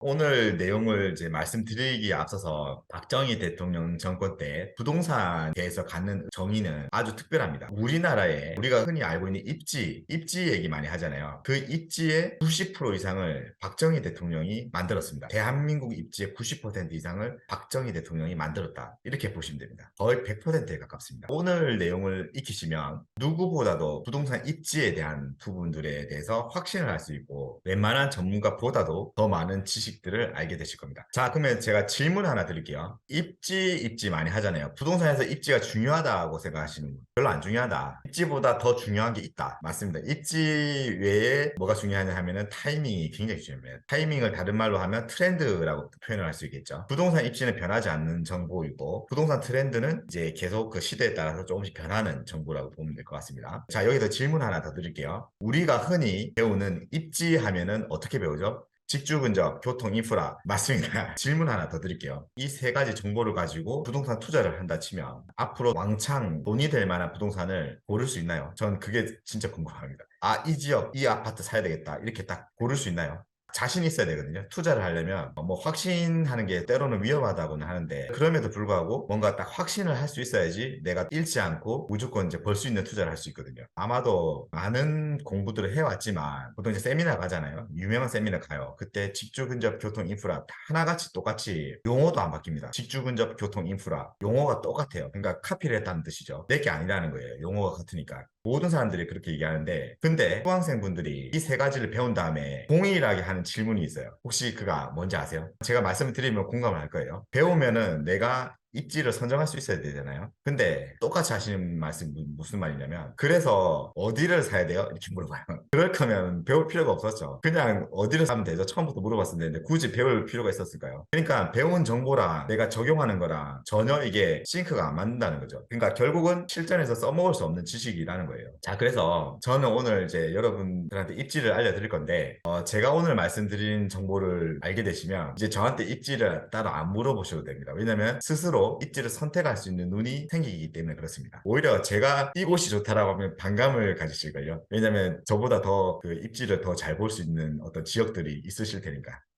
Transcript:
오늘 내용을 이제 말씀드리기에 앞서서 박정희 대통령 정권 때 부동산에 대해서 갖는 정의는 아주 특별합니다. 우리나라에 우리가 흔히 알고 있는 입지, 입지 얘기 많이 하잖아요. 그 입지의 90% 이상을 박정희 대통령이 만들었습니다. 대한민국 입지의 90% 이상을 박정희 대통령이 만들었다. 이렇게 보시면 됩니다. 거의 100%에 가깝습니다. 오늘 내용을 익히시면 누구보다도 부동산 입지에 대한 부분들에 대해서 확신을 할 수 있고 웬만한 전문가보다도 더 많은 지식 들을 알게 되실 겁니다. 자, 그러면 제가 질문 하나 드릴게요. 입지, 입지 많이 하잖아요. 부동산에서 입지가 중요하다고 생각하시는 분. 별로 안 중요하다. 입지보다 더 중요한 게 있다. 맞습니다. 입지 외에 뭐가 중요하냐 하면은 타이밍이 굉장히 중요합니다. 타이밍을 다른 말로 하면 트렌드라고 표현을 할 수 있겠죠. 부동산 입지는 변하지 않는 정보이고 부동산 트렌드는 이제 계속 그 시대에 따라서 조금씩 변하는 정보라고 보면 될 것 같습니다. 자, 여기서 질문 하나 더 드릴게요. 우리가 흔히 배우는 입지 하면은 어떻게 배우죠? 직주 근접, 교통, 인프라. 맞습니다. 질문 하나 더 드릴게요. 이 세 가지 정보를 가지고 부동산 투자를 한다 치면 앞으로 왕창 돈이 될 만한 부동산을 고를 수 있나요? 전 그게 진짜 궁금합니다. 아, 이 지역, 이 아파트 사야 되겠다. 이렇게 딱 고를 수 있나요? 자신 있어야 되거든요. 투자를 하려면 뭐 확신하는 게 때로는 위험하다고는 하는데 그럼에도 불구하고 뭔가 딱 확신을 할 수 있어야지 내가 잃지 않고 무조건 이제 벌 수 있는 투자를 할 수 있거든요. 아마도 많은 공부들을 해왔지만 보통 이제 세미나 가잖아요. 유명한 세미나 가요. 그때 직주 근접 교통 인프라 다 하나같이 똑같이 용어도 안 바뀝니다. 직주 근접 교통 인프라 용어가 똑같아요. 그러니까 카피를 했다는 뜻이죠. 내게 아니라는 거예요. 용어가 같으니까. 모든 사람들이 그렇게 얘기하는데 근데 수강생분들이 이 세 가지를 배운 다음에 동일하게 하는 질문이 있어요. 혹시 그가 뭔지 아세요? 제가 말씀을 드리면 공감을 할 거예요. 배우면은 내가 입지를 선정할 수 있어야 되잖아요. 근데 똑같이 하시는 말씀 무슨 말이냐면 그래서 어디를 사야 돼요? 이렇게 물어봐요. 그럴 거면 배울 필요가 없었죠. 그냥 어디를 사면 되죠? 처음부터 물어봤을 텐데 굳이 배울 필요가 있었을까요? 그러니까 배운 정보랑 내가 적용하는 거랑 전혀 이게 싱크가 안 맞는다는 거죠. 그러니까 결국은 실전에서 써먹을 수 없는 지식이라는 거예요. 자, 그래서 저는 오늘 이제 여러분들한테 입지를 알려드릴 건데 어, 제가 오늘 말씀드린 정보를 알게 되시면 이제 저한테 입지를 따로 안 물어보셔도 됩니다. 왜냐면 입지를 선택할 수 있는 눈이 생기기 때문에 그렇습니다. 오히려 제가 이곳이 좋다라고 하면 반감을 가지실걸요. 왜냐면 저보다 더 그 입지를 더 잘 볼 수 있는 어떤 지역들이 있으실 테니까.